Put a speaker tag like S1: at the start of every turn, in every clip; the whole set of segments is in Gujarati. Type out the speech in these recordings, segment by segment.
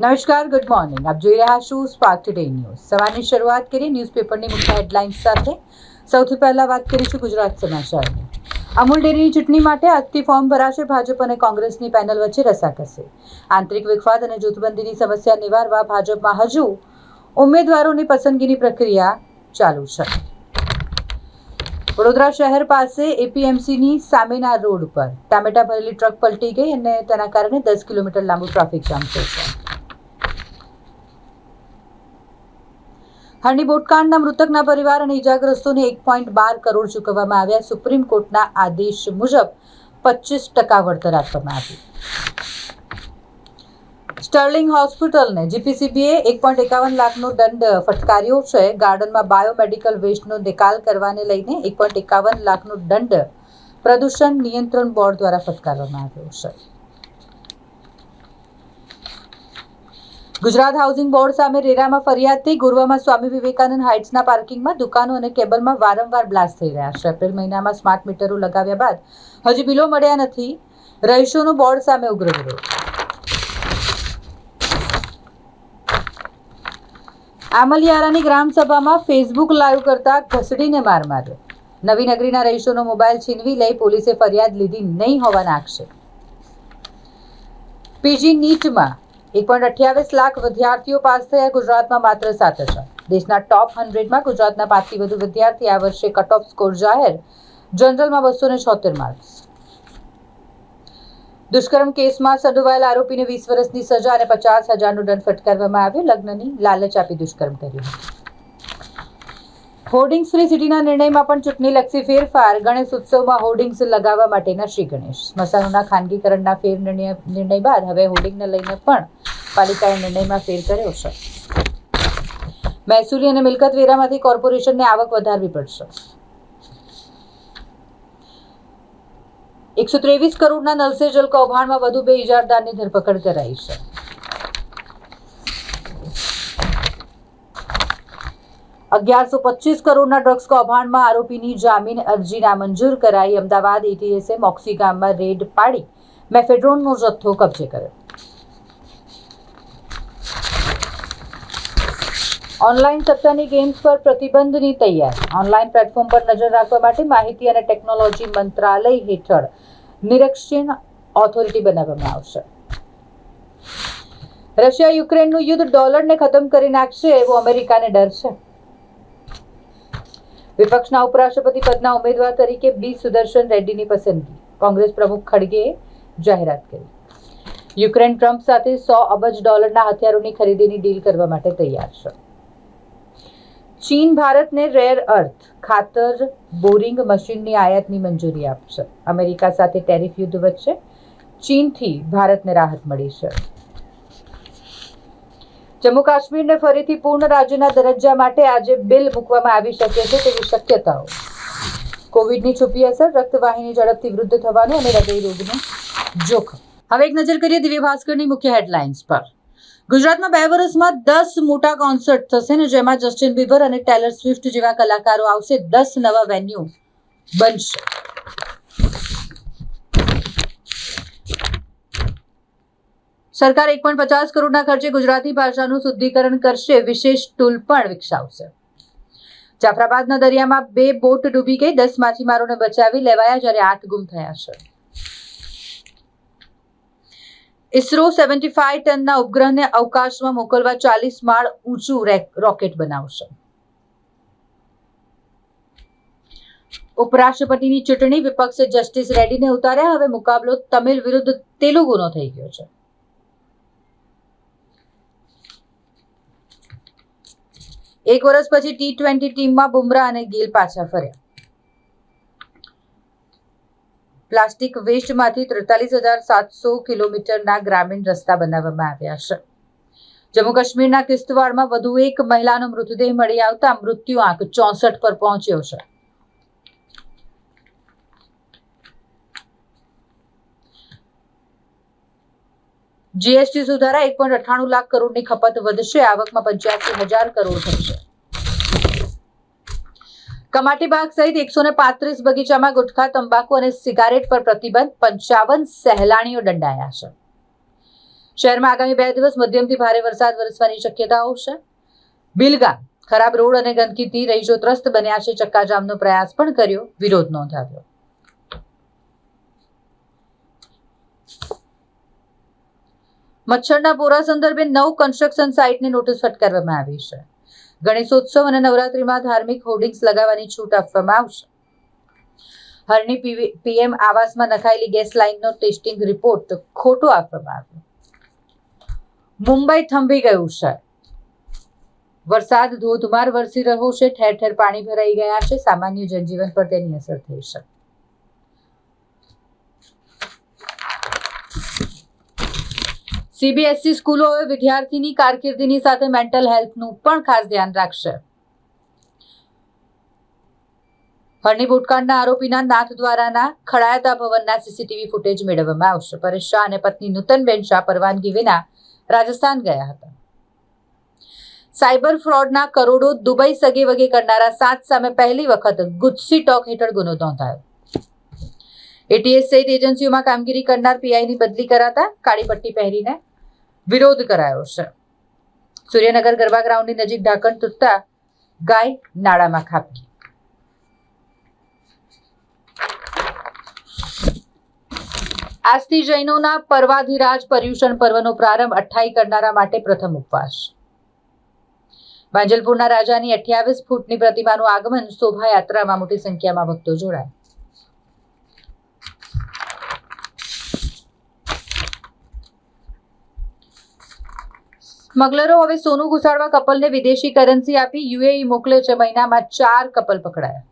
S1: નમસ્કાર ગુડ મોર્નિંગ આપ જોઈ રહ્યા છો સ્પાર્ક ટુડે ન્યૂઝ સવારની શરૂઆત કરીએ ન્યૂઝપેપરની મુખ્ય હેડલાઇન્સ સાથે. સૌથી પહેલા વાત કરીશું ગુજરાત સમાચારની. અમૂલ ડેરીની ચૂંટણી માટે આજથી ફોર્મ ભરાશે ભાજપ અને કોંગ્રેસની પેનલ વચ્ચે રસાકસી. આંતરિક વિખવાદ અને જૂથબંધીની સમસ્યા નિવારવા ભાજપમાં હજુ ઉમેદવારોની પસંદગીની પ્રક્રિયા ચાલુ છે. વડોદરા શહેર પાસે એપીએમસીની સામેના રોડ પર ટામેટા ભરેલી ટ્રક પલટી ગઈ અને તેના કારણે દસ કિલોમીટર લાંબુ ટ્રાફિક જામ થયું હરણી બોટકાંડના મૃતકના પરિવાર અને ઇજાગ્રસ્તોને એક પોઈન્ટ બાર કરોડ ચૂકવવામાં આવ્યા. સુપ્રીમ કોર્ટના આદેશ મુજબ પચીસ ટકા વળતર આપવામાં આવ્યું. સ્ટર્લિંગ હોસ્પિટલને જીપીસીબીએ એક પોઈન્ટ એકાવન લાખનો દંડ ફટકાર્યો છે. ગાર્ડનમાં બાયોમેડિકલ વેસ્ટનો નિકાલ કરવાને લઈને એક પોઈન્ટ એકાવન લાખનો દંડ પ્રદૂષણ નિયંત્રણ બોર્ડ દ્વારા ફટકારવામાં આવ્યો છે. ગુજરાત હાઉસિંગ બોર્ડ સામે રેરામાં ફરિયાદ થઈ ગુરવામાં સ્વામી વિવેકાનંદ હાઇટ્સના પાર્કિંગમાં દુકાનો અને કેબલમાં વારંવાર બ્લાસ્ટ થઈ રહ્યા છે. એપ્રિલ મહિનામાં સ્માર્ટ મીટરો લગાવ્યા બાદ હજી બિલો મળ્યા નથી. રહીશોનો બોર્ડ સામે ઉગ્ર વિરોધ. આમલિયારાની ગ્રામસભામાં ફેસબુક લાઈવ કરતા ઘસડીને માર માર્યો. નવી નગરીના રહીશોનો મોબાઈલ છીનવી લઈ પોલીસે ફરિયાદ લીધી નહીં હોવાના આક્ષેપ. પીજી નીટમાં એક પોઈન્ટ અઠ્યાવીસ લાખ વિદ્યાર્થીઓ પાસ થયા, ગુજરાતમાં માત્ર સાત હજાર. દેશના ટોપ હંડ્રેડમાં ગુજરાતના પાંચથી વધુ વિદ્યાર્થી આ વર્ષે કટ ઓફ સ્કોર જાહેર. જનરલમાં બસો ને છોતેર માર્ક્સ દુષ્કર્મ કેસમાં સંડોવાયેલા આરોપીને વીસ વર્ષની સજા અને પચાસ હજારનો દંડ ફટકારવામાં આવ્યો. લગ્નની લાલચ આપી દુષ્કર્મ કર્યું હોર્ડિંગ્સ ફ્રી સિટીના નિર્ણયમાં પણ ચૂંટણીલક્ષી ફેરફાર. ગણેશ ઉત્સવમાં હોર્ડિંગ્સ લગાવવા માટેના શ્રી ગણેશ. સ્મશાનોના ખાનગીકરણના ફેર નિર્ણય નિર્ણય બાદ હવે હોર્ડિંગને લઈને પણ પાલિકાએ નિર્ણયમાં ફેર કર્યો છે. મહેસૂલી અને મિલકત વેરામાંથી કોર્પોરેશનને આવક વધારવી પડશે. એકસો ત્રેવીસ કરોડના નલસે જલ કૌભાંડમાં વધુ બે ઇજારદારની ધરપકડ કરાઈ છે. અગિયારસો પચીસ કરોડના ડ્રગ્સ કૌભાંડમાં આરોપીની જામીન અરજી નામંજૂર કરાઈ. અમદાવાદ એટીએસએ મોક્સી ગામમાં રેડ પાડી મેફેડ્રોનનો જથ્થો કબજે કર્યો. ઓનલાઈન સત્તાની ગેમ્સ પર પ્રતિબંધની તૈયારી. ઓનલાઈન પ્લેટફોર્મ પર નજર રાખવા માટે માહિતી અને ટેકનોલોજી મંત્રાલય હેઠળ નિરીક્ષણ ઓથોરિટી બનાવવામાં આવશે. રશિયા યુક્રેનનું યુદ્ધ ડોલરને ખતમ કરી નાખશે એવો અમેરિકાને ડર છે. વિપક્ષના ઉપરાષ્ટ્રપતિ પદના ઉમેદવાર તરીકે બી સુદર્શન રેડ્ડીની પસંદગી. કોંગ્રેસ પ્રમુખ ખડગેએ જાહેરાત કરી. યુક્રેન ટ્રમ્પ સાથે સો અબજ ડોલરના હથિયારોની ખરીદીની ડીલ કરવા માટે તૈયાર છે. ચીન ભારતને રેર અર્થ ખાતર બોરિંગ મશીનની આયાતની મંજૂરી આપશે. અમેરિકા સાથે ટેરિફ યુદ્ધ વચ્ચે ચીનથી ભારતને રાહત મળી છે. જમ્મુ કાશ્મીરને ફરીથી પૂર્ણ રાજ્યના દરજ્જા માટે આજે બિલ મૂકવામાં આવી શકે છે તેવી શક્યતાઓ. કોવિડની છુપી અસર રક્તવાહિની ઝડપથી વૃદ્ધ થવાનું અને હૃદય રોગનું જોખમ. હવે એક નજર કરીએ દિવ્ય ભાસ્કરની મુખ્ય હેડલાઇન્સ પર. ગુજરાતમાં બે વર્ષમાં દસ મોટા કોન્સર્ટ થશે ને જેમાં જસ્ટિન બીબર અને ટેલર સ્વિફ્ટ જેવા કલાકારો આવશે દસ નવા વેન્યુ બનશે. સરકાર એક પણ પચાસ કરોડના ખર્ચે ગુજરાતી ભાષાનું શુદ્ધિકરણ કરશે, વિશેષ ટૂલ પણ વિકસાવશે. જાફરાબાદના દરિયામાં બે બોટ ડૂબી ગઈ, દસ માછીમારોને બચાવી લેવાયા જ્યારે આઠ ગુમ થયા છે. ઇસરો સેવન્ટી ફાઈવ ટનના ઉપગ્રહને અવકાશમાં મોકલવા ચાલીસ માળ ઊંચું રેક- રોકેટ બનાવશે. ઉપરાષ્ટ્રપતિની ચૂંટણી, વિપક્ષે જસ્ટિસ રેડ્ડીને ઉતાર્યા, હવે મુકાબલો તમિલ વિરુદ્ધ તેલુગુનો થઈ ગયો છે. એક વર્ષ પછી ટી ટ્વેન્ટી ટીમમાં બુમરાહ અને ગિલ પાછા ફર્યા. પ્લાસ્ટિક વેસ્ટમાંથી ત્રેતાલીસ હજાર સાતસો કિલોમીટરના ગ્રામીણ રસ્તા બનાવવામાં આવ્યા છે. જમ્મુ કાશ્મીરના કિસ્તવાડમાં વધુ એક મહિલાનો મૃતદેહ મળી આવતા મૃત્યુ આંક ચોસઠ પર પહોંચ્યો છે. જીએસટી સુધારા એક પોઈન્ટ અઠ્ઠાણું લાખ કરોડની ખપત વધશે. આવકમાં પંચ્યાસી હજાર કરોડ થશે. કમાટીબાગ સહિત એકસો ને પાંત્રીસ બગીચામાં ગુટખા, તંબાકુ અને સિગારેટ પર પ્રતિબંધ. પંચાવન સહેલાણીઓ દંડાયા છે. શહેરમાં આગામી બે દિવસ મધ્યમથી ભારે વરસાદ વરસવાની શક્યતાઓ છે. બિલગામ, ખરાબ રોડ અને ગંદકીથી રહીશો ત્રસ્ત બન્યા છે. ચક્કાજામનો પ્રયાસ પણ કર્યો, વિરોધ નોંધાવ્યો. મચ્છરના પોરા સંદર્ભે નવ કન્સ્ટ્રક્શન સાઇટને નોટિસ ફટકારવામાં આવી છે. ગણેશોત્સવ અને નવરાત્રીમાં ધાર્મિક હોર્ડિંગ્સ લગાવવાની છૂટ આપવામાં આવશે. હરણી પીએમ આવાસમાં નખાયેલી ગેસ લાઇનનો ટેસ્ટિંગ રિપોર્ટ ખોટો આપવામાં આવ્યો. મુંબઈ થંભી ગયું છે. વરસાદ ધોધમાર વરસી રહ્યો છે ઠેર ઠેર પાણી ભરાઈ ગયા છે, સામાન્ય જનજીવન પર તેની અસર થઈ છે. સીબીએસઈ સ્કૂલોએ વિદ્યાર્થીની કારકિર્દીની સાથે મેન્ટલ હેલ્થનું પણ ખાસ ધ્યાન રાખશે. હળની બુટકાંડના આરોપીના નાથ દ્વારાના ખડાયતા ભવનના સીસીટીવી ફૂટેજ મેળવવામાં આવશે. પરેશ શાહ અને પત્ની નૂતનબેન શાહ પરવાનગી વિના રાજસ્થાન ગયા હતા. સાયબર ફ્રોડના કરોડો દુબઈ સગે વગે કરનારા સાત સામે પહેલી વખત ગુજસી ટોક હેઠળ ગુનો નોંધાયો. એટીએસ સહિત એજન્સીઓમાં કામગીરી કરનાર પીઆઈની બદલી કરાતા કાળી પટ્ટી પહેરીને વિરોધ કરાયો છે. સૂર્યનગર ગરબા ગ્રાઉન્ડની નજીક ઢાંકણ તૂટતા ગાય નાળામાં ખાબકી. આજથી જૈનોના પર્વાધિરાજ પર્યુષણ પર્વનો પ્રારંભ અઠ્ઠાઈ કરનારા માટે પ્રથમ ઉપવાસ. માંજલપુરના રાજાની અઠ્યાવીસ ફૂટની પ્રતિમાનું આગમન શોભાયાત્રામાં મોટી સંખ્યામાં ભક્તો જોડાયા. સ્મગલરો હવે સોનું ઘુસાડવા કપલને વિદેશી કરન્સી આપી યુએઈ મોકલે છે. મહિનામાં ચાર કપલ પકડાયા.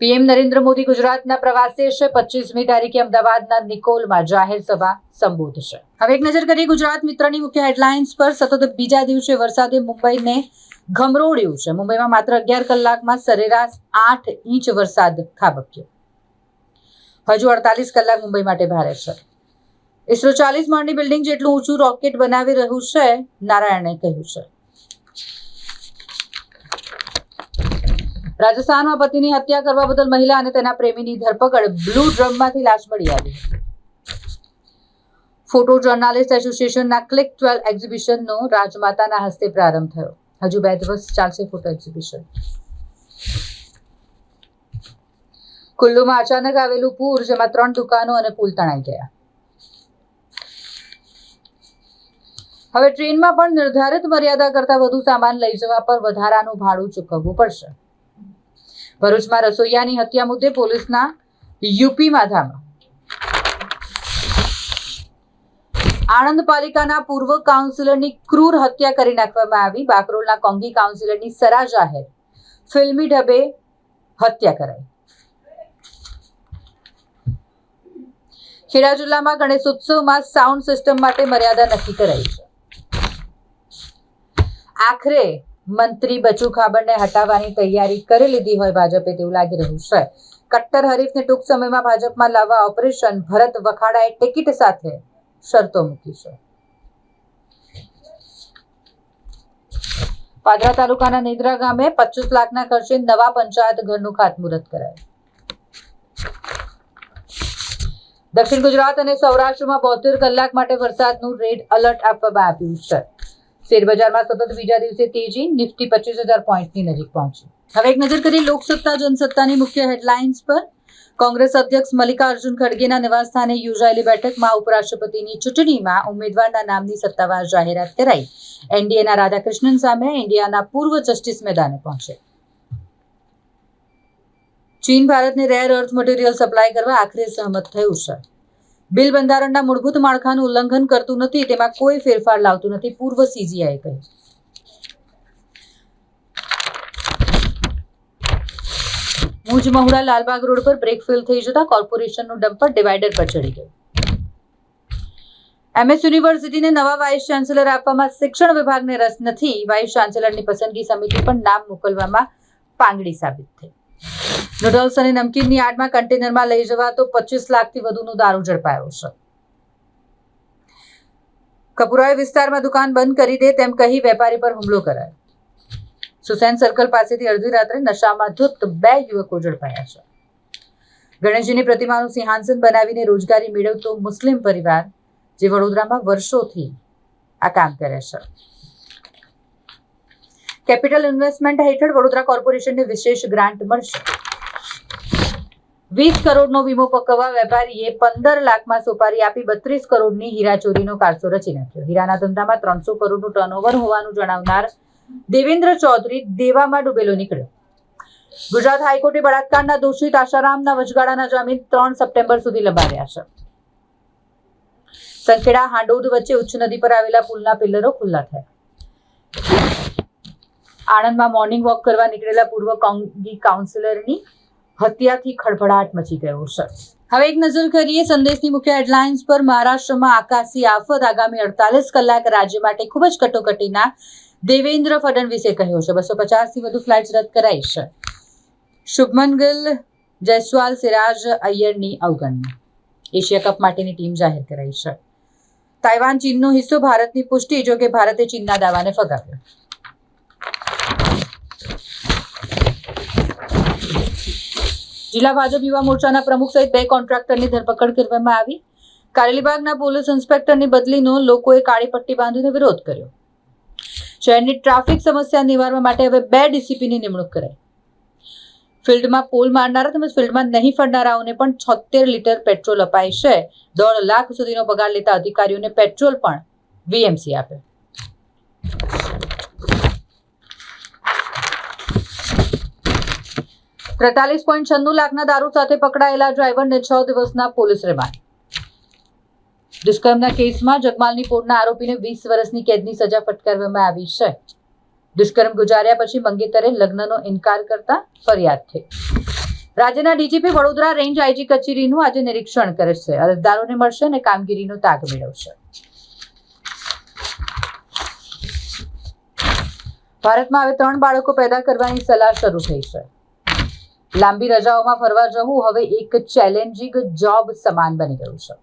S1: પીએમ નરેન્દ્ર મોદી ગુજરાતના પ્રવાસે છે. પચીસમી તારીખે અમદાવાદના નિકોલમાં જાહેર સભા સંબોધશે. હવે એક નજર કરીએ ગુજરાત મિત્રની મુખ્ય હેડલાઇન્સ પર. સતત બીજા દિવસે વરસાદે મુંબઈને ગમરોડ્યું છે. મુંબઈમાં માત્ર અગિયાર કલાકમાં સરેરાશ આઠ ઇંચ વરસાદ ખાબક્યો. હજુ અડતાલીસ કલાક મુંબઈ માટે ભારે છે. ઇસરો ચાલીસ માળની બિલ્ડિંગ જેટલું ઊંચું રોકેટ બનાવી રહ્યું છે, નારાયણે કહ્યું છે. રાજસ્થાનમાં પતિની હત્યા કરવા બદલ મહિલા અને તેના પ્રેમીની ધરપકડ, બ્લુ ડ્રમમાંથી લાશ મળી આવી. ફોટો જર્નાલિસ્ટ એસોસિએશનના ક્લિક ટ્વેલ્વ એક્ઝિબિશનનો રાજમાતાના હસ્તે પ્રારંભ થયો. હજુ બે દિવસ ચાલશે ફોટો એક્ઝિબિશન. કુલ્લુમાં અચાનક આવેલું પૂર, જેમાં ત્રણ દુકાનો અને પુલ તણાઈ ગયા. હવે ટ્રેનમાં પણ નિર્ધારિત મર્યાદા કરતાં વધુ સામાન લઈ જવા પર વધારાનું ભાડું ચૂકવવું પડશે. ભરૂચમાં રસોઈયાની હત્યા મુદ્દે પોલીસના યુપીમાં ધામા. આણંદ પાલિકાના પૂર્વ કાઉન્સિલરની ક્રૂર હત્યા કરી નાખવામાં આવી. બાકરોલના કોંગી કાઉન્સિલરની સરા જાહેર. ફિલ્મી ઢબે હત્યા કરાઈ. ખેડા જિલ્લામાં ગણેશોત્સવમાં સાઉન્ડ સિસ્ટમ માટે મર્યાદા નક્કી કરાઈ છે. આખરે મંત્રી બચુ ખાબડને હટાવવાની તૈયારી કરી લીધી હોય ભાજપે તેવું લાગી રહ્યું છે. કટ્ટર હરીફને ટૂંક સમયમાં ભાજપમાં લાવવા ઓપરેશન, ભરત વખાડાએ ટિકિટ સાથે શરતો મૂકી છે. પાદરા તાલુકાના નિદ્રા ગામે પચીસ લાખના ખર્ચે નવા પંચાયત ઘરનું ખાતમુહૂર્ત કરાયું. દક્ષિણ ગુજરાત અને સૌરાષ્ટ્રમાં બોતેર કલાક માટે વરસાદનું રેડ અલર્ટ આપવામાં આવ્યું છે. શેરબજારમાં સતત બીજા દિવસે તેજી, નિફ્ટી પચીસ હજાર પોઈન્ટની નજીક પહોંચી. હવે એક નજર કરીએ લોકસત્તા, જનસત્તાની મુખ્ય હેડલાઇન્સ પર. કોંગ્રેસ અધ્યક્ષ મલ્લિકાર્જુન ખડગેના નિવાસસ્થાને યોજાયેલી બેઠકમાં ઉપરાષ્ટ્રપતિની ચૂંટણીમાં ઉમેદવારના નામની સત્તાવાર જાહેરાત કરાઈ. એનડીએના રાધાકૃષ્ણન સામે ઇન્ડિયાના પૂર્વ જસ્ટિસ મેદાને પહોંચે ચીન, ભારતને રેર અર્થ મટીરિયલ સપ્લાય કરવા આખરે સહમત થયું છે બિલ બંધારણના મૂળભૂત માળખાનું ઉલ્લંઘન કરતું નથી, તેમાં કોઈ ફેરફાર લાવતું નથી, પૂર્વ સીજીઆઈ કહ્યું ભુજ મહુડા લાલબાગ રોડ પર બ્રેક ફેલ થઈ જતા કોર્પોરેશનનું ડમ્પર ડિવાઈડર પર ચડી ગયું. એમએસ યુનિવર્સિટીને નવા વાઇસ ચાન્સેલર આપવામાં શિક્ષણ વિભાગને રસ નથી, વાઇસ ચાન્સેલરની પસંદગી સમિતિ પણ નામ મોકલવામાં પાંગડી સાબિત થઈ. નૂડલ્સ અને નમકીનની આડમાં કન્ટેનરમાં લઈ જવાતો પચીસ લાખથી વધુનો દારૂ ઝડપાયો છે. કપુરાએ વિસ્તારમાં દુકાન બંધ કરી દે તેમ કહી વેપારી પર હુમલો કરાયો. સુસેન સર્કલ પાસેથી અડધી રાત્રે નશામાં ધૂત બે યુવકો ઝડપાયા છે. ગણેશજીની પ્રતિમાનું સિંહાસન બનાવીને રોજગારી મેળવતો મુસ્લિમ પરિવાર, જે વડોદરામાં વર્ષોથી આ કામ કરે છે. કેપિટલ ઇન્વેસ્ટમેન્ટ હેઠળ વડોદરા કોર્પોરેશનને વિશેષ ગ્રાન્ટ મળશે. વીસ કરોડનો વીમો પકવવા વેપારીએ પંદર લાખમાં સોપારી આપી બત્રીસ કરોડની હીરા ચોરીનો કારસો રચી નાખ્યો. હીરાના ધંધામાં ત્રણસો કરોડનું ટર્નઓવર હોવાનું જણાવનાર દેવેન્દ્ર ચૌધરી દેવામાં ડૂબેલો નીકળ્યો. ગુજરાત હાઈકોર્ટે બળાત્કારના દોષિત આશારામના વચગાળાના જામીન ત્રણ સપ્ટેમ્બર સુધી લંબાવ્યા છે. સંખેડા, હાંડોદ વચ્ચે ઉચ્ચ નદી પર આવેલા પુલના પિલ્લરો ખુલ્લા થયા. આણંદમાં મોર્નિંગ વોક કરવા નીકળેલા પૂર્વ કોંગી કાઉન્સિલરની હત્યાથી ખળભળાટ મચી ગયો છે. હવે એક નજર કરીએ સંદેશની મુખ્ય હેડલાઇન્સ પર. મહારાષ્ટ્રમાં આકાશી આફત આગામી અડતાલીસ કલાક રાજ્ય માટે ખૂબ જ કટોકટીના દેવેન્દ્ર ફડણવીસે કહ્યું છે. બસો પચાસથી વધુ ફ્લાઇટ રદ કરાઈ છે. શુભમન ગિલ, જયસ્વાલ, સિરાજ અય્યરની અવગણના. એશિયા કપ માટેની ટીમ જાહેર કરાઈ છે. તાઇવાન ચીનનો હિસ્સો ભારતની પુષ્ટિ, જો કે ભારતે ચીનના દાવાને ફગાવ્યો. જિલ્લા ભાજપ યુવા મોરચાના પ્રમુખ સહિત બે કોન્ટ્રાક્ટરની ધરપકડ કરવામાં આવી. કારેલીબાગના પોલીસ ઇન્સ્પેક્ટરની બદલીનો લોકોએ કાળી પટ્ટી બાંધીને વિરોધ કર્યો. શહેરની ટ્રાફિક સમસ્યા નિવારવા માટે હવે બે ડીસીપીની નિમણૂક કરાઈ. ફિલ્ડમાં પોલ મારનારા તેમજ ફિલ્ડમાં નહીં ફરનારાઓને પણ છોતેર લીટર પેટ્રોલ અપાય છે. દોઢ લાખ સુધીનો પગાર લેતા અધિકારીઓને પેટ્રોલ પણ વીએમસી આપે. ત્રેતાલીસ પોઈન્ટ છન્નું લાખના દારૂ સાથે પકડાયેલા ડ્રાઈવરને છ દિવસના પોલીસ રિમાન્ડ. દુષ્કર્મના કેસમાં જગમાલની પોળના આરોપીને વીસ વર્ષની કેદની સજા ફટકારવામાં આવી છે. દુષ્કર્મ ગુજાર્યા પછી મંગેતરે લગ્નનો ઇનકાર કરતા ફરિયાદ થઈ. રાજ્યના ડીજીપી વડોદરા રેન્જ આઈજી કચેરીનું આજે નિરીક્ષણ કરે છે. અરજદારોને મળશે અને કામગીરીનો તાગ મેળવશે. ભારતમાં હવે ત્રણ બાળકો પેદા કરવાની સલાહ શરૂ થઈ છે. લાંબી રજાઓમાં ફરવા જવું હવે એક ચેલેન્જિંગ જોબ સમાન બની ગયું છે.